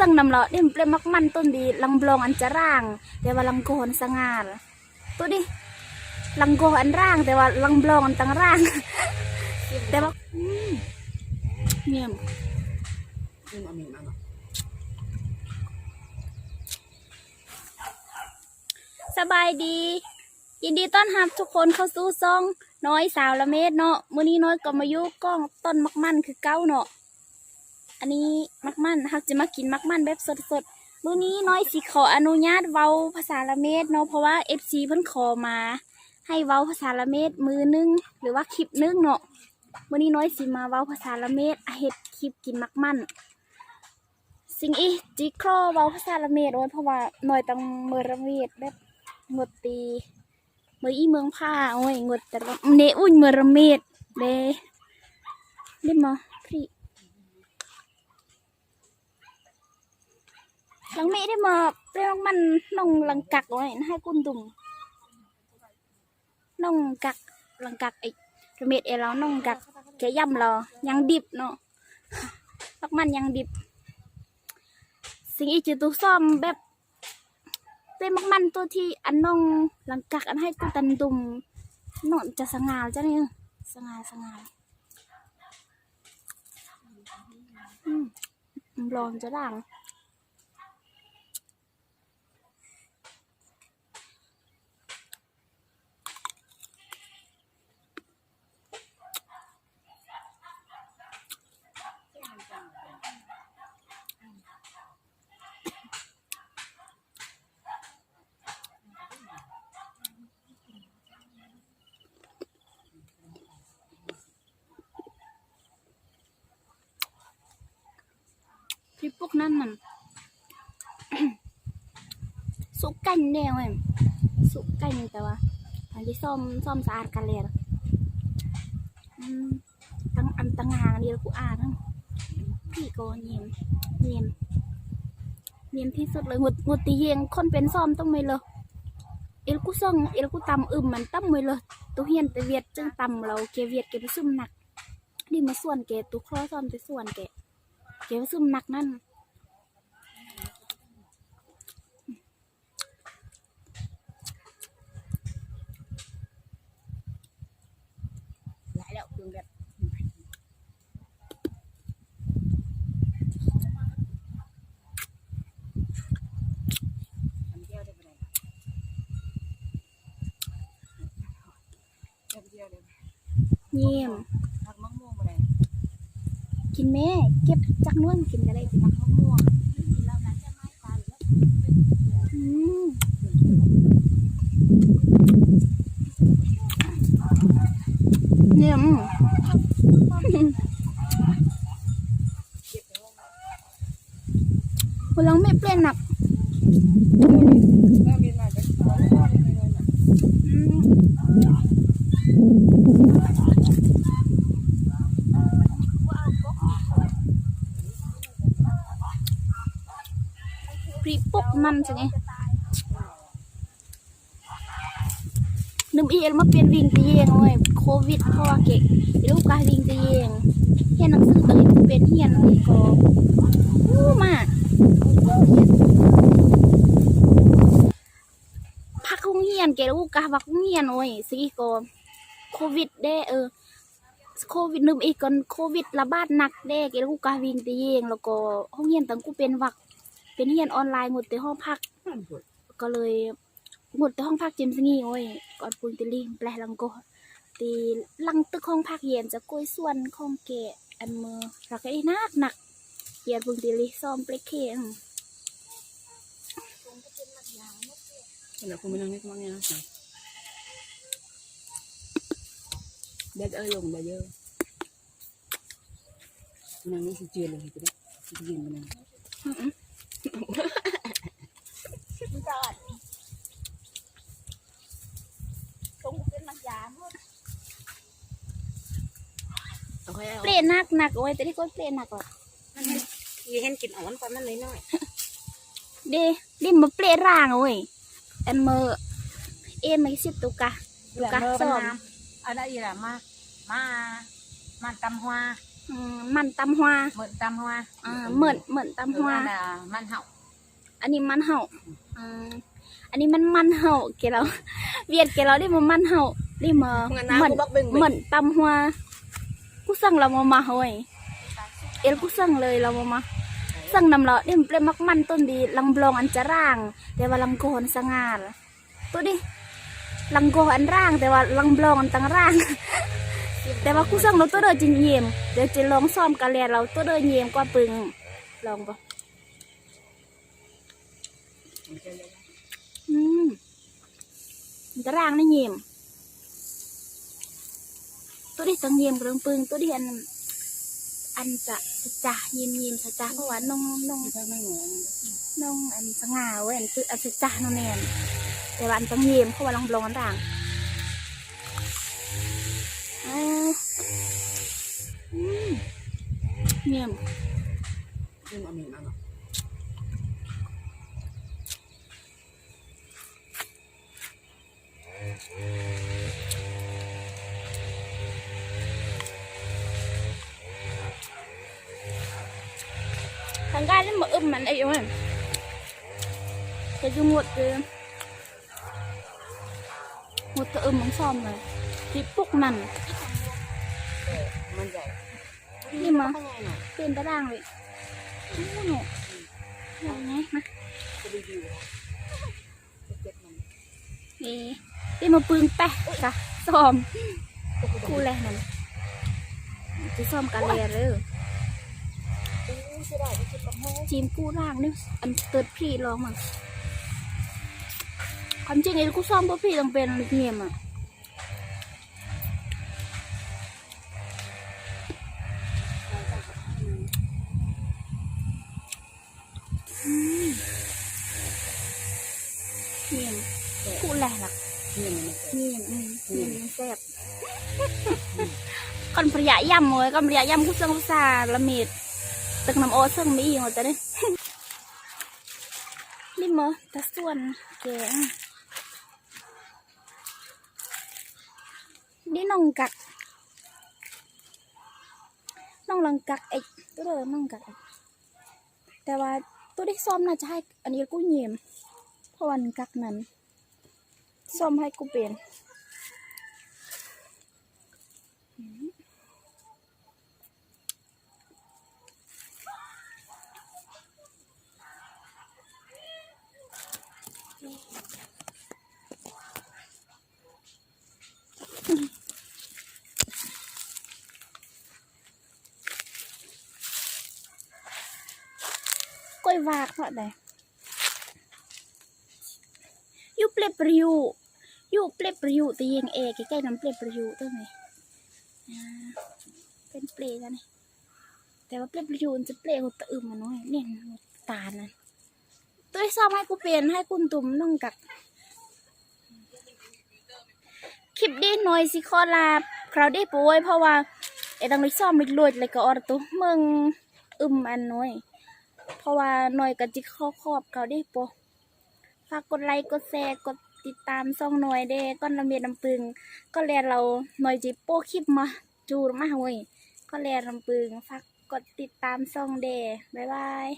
สังนำเลาะนี่มเปลมักมันต้นดีลังบลองอันจะร่างแต่ว่าลังโกนสงาลตัวดิลังโกอันร่าง แต่ว่าลังบลองอันตั้งร่าง แต่ว่าอืมเนี่ยมนี่มันสบายดี ยินดีต้อนรับทุกคนเข้าสู่ซ่อง น้อยสาวละเม็ดเนาะมื้อนี้น้อยก็มายู่กล้องต้นมักมันคือเก้าเนาะ อันนี้มักมันฮักจะมากินมักมันแบบสดๆมื้อนี้น้อยสิขออนุญาตเว้าภาษาละเม็ดเนาะเพราะว่า FC เพิ่นขอมา ให้เว้าภาษาละเม็ดมือนึงหรือว่าคลิปนึงเนาะมื้อนี้น้อยสิมาเว้าภาษาละเม็ดเฮ็ดคลิปกินมักมันสิ่งอีจิครอเว้าภาษาละเม็ดโอ้ยเพราะว่าน้อยต้องมือระเวดแบบงดตีเมื่ออีเมืองผ้าโอ้ยงดแต่เนอุ่นเมือระเมดเดได้มาพี่ ลังม่ได้มาเรื่องมันน้องลังกักโอ้ให้กุนดุมน้องกักลังกักไอ้ระเมดเอแล้วน้องกักแกย่ำรอยังดิบเนาะพักมันยังดิบ สิ่งอีจิตุซ่อมแบบเป็นมักมันตัวที่อันนองหลังกักอันให้กูตันดุมนอนจะสง่าจ้ะเนี่ยสง่าสง่าอืมร้อนจะด่าง พวกนั้นมันสุกกันแนวเอ็มสุกกันแต่ว่าอันที่ซ่อมซ่อมสะอาดกันเลยตั้งอันตั้งหางอันนี้แล้วกูอ่านทั้งพี่ก็เนียมเนียมเนียมที่สุดเลยงดงดตีเยงคนเป็นซ่อมต้องไม่เลยเอลกูซ่องเอลกูตำอึมมันตั้มไม่เลยตัวเฮียนแต่เวียดจึงตำเราเกเวียดเกไปซุ่มหนักนี่มาส่วนแกตุกคล้อซ่อมไปส่วนแกแกไปซุ่มหนักนั่น หลายแล้วเครื่องแบบทำเที่ยวได้ปะเนี่ยเที่ยวเที่ยวได้ปะ เยี่ย มผักมะม่วงปะเนี่ยกินแม่เก็บจักนวลกินก็ได้ผักมะม่วงกินแล้วนะจะไม่ตายแล้วอืมเยี่ยมคนเราไม่เปลี่ยนหนักแล้วมี นั่นใช่ไหมนึมอีเอลมาเป็นวิ่งตีเองเว้ยโควิดเพราะว่าเกะลูกกาวิ่งตีเองเฮียนหนังสือก็เลยเป็นเฮียนนี่ก็อู้มาพักโรงเรียนเกะลูกกาพักโรงเรียนโอ้ยสิก็โควิดเด้เออโควิดนึมอีกก่อนโควิดระบาดหนักเด้เกะลูกกาวิ่งตีเองแล้วก็ห้องเรียนตั้งกูเป็นวัก เป็นเรียนออนไลน์หมดแต่ห้องพัก ก็เลยหมดแต่ห้องพักเจมส์งี้โอ้ยก่อนปุยติลิงแปลลังโกตีลังตึกห้องพักเย็นจะกล้วยส่วนของเกะอันมือรักไอ้นักหนักเฮียนปุยติลิซ้อมเปลกเคง Kalau aku menang ni kemana nak? Dah ada yang dah je. Menang ni sejil lah itu dah. Sejil menang. คงเป็นมักยาห มด Okay, เปลนักหนักโอ้ยแต่ที่ก็เปลนักอะ Dia hen kin on pa man lai noi. เดเดมาเปลร่างโอ้ยอันมือเอ็มไม่สิตุกะตุกะซ้อม Ada iya lah ma ma ma tam hoa. อืมมันตำหัว เหมือนตำหัวอ่าเหมือนเหมือนตำหัวอันน่ะมันเห่าอันนี้มันเห่าอ่าอันนี้มันมันเห่าเกเราเวียดเกเราได้มามันเห่าได้มาเหมือนเหมือนตำหัวกูสั่งเรามามาเฮ้ยเอลกูสั่งเลยเรามามาสั่งนำเราเนี่ยเปลมักมันต้นดีลังบลองอันจะร่าง แต่ว่าลังโกนสง่าล่ะตัวดิลังโกอันร่างแต่ว่าลังบลองอันตั้งร่าง แต่ว่ากูสั่งเราตัวเดินจริงเยี่ยมเดี๋ยวจะลองซ้อมกันแลเราตัวเดินเยี่ยมกว่าปึงลองปะอืมมันจะร่างในะเยี่ยมตัวที่ตังเยี่ยมกระปึงตัวที่อันอันจะจะจ่าเยี่ยมเยี่ยมจะจ่าเพราะว่าน้องน้องน้องอันสง่าเว้ยอันสัจะจ่าน้องแนนแต่ว่าอันตังเยี่ยมเพราะว่าลองลองอันร่าง อ่าอืมเยี่ยมซึ่งเอามีมาเนาะทางการนี่ มาอึมมันไอ้ยังไงจะจุงหมดเลยหมดจะอึมมันซ่อมเลยที่ปุกมันมันใหญ่นี่มาข้างในหน่อยเป็นตะด่างเลยโอ้โหอะไรไงมาจะรีวิวเจ็บมันนี่ได้มาปืนแปะกะซ่อมกูแลนั่นจะซ่อมกันเลยเลยอู้ใช่ได้ที่คิดกับแม่จีมกู้ร่างนี่อันเติร์ดพี่ลองมั้งความจริงไอ้กูซ่อมเพราะพี่ต้องเป็นเงียมอะ ก่อนประหยัดย่ำเลยก่อนประหยัดย่ำกูเซิงกูซาละมีดตึกน้ำโอเซิงไม่อีกหมดเนี่ยนี่มอตะส่วนแกงนี่น้องกักน้องลังกักไอ้ตัวเดิมน้องกักไอ้แต่ว่าตัวที่ซ้อมน่าจะให้อันนี้กูเงียมเพราะวันกักนั้นซ่อมให้กูเปลี่ยน ก้อยวากเนาะไดอยูเปลประยูอยูเปลประยูตียังเอใกล้ๆน้ำเปลประยูตัวไหนเป็นเปลยกันนี่แต่ว่าเปลประยูมันจะเปลยหัวตะอึมมันน้อยเนี่ยตานั่นตัวซ่อมให้กูเปลี่ยนให้คุณตุ่มน้องกักคลิปดีหน่อยสิขอลาคราวดีป่วยเพราะว่าไอ้ตังนี้ซ่อมไม่รวดเลยก็ออรตุมึงอึมอันน้อย เพราะว่าหน่อยก็จิข้อครอบเขาได้ปะฝากกดไลค์กดแชร์กดติดตามซ่องหน่อยเด้ก้อนละเบียดลำปึง ก็แลเราหน่อยจิโป้คลิปมาจูรมาเว้ยก็แลลำปึงฝากกดติดตามซ่องเด้บ๊ายบาย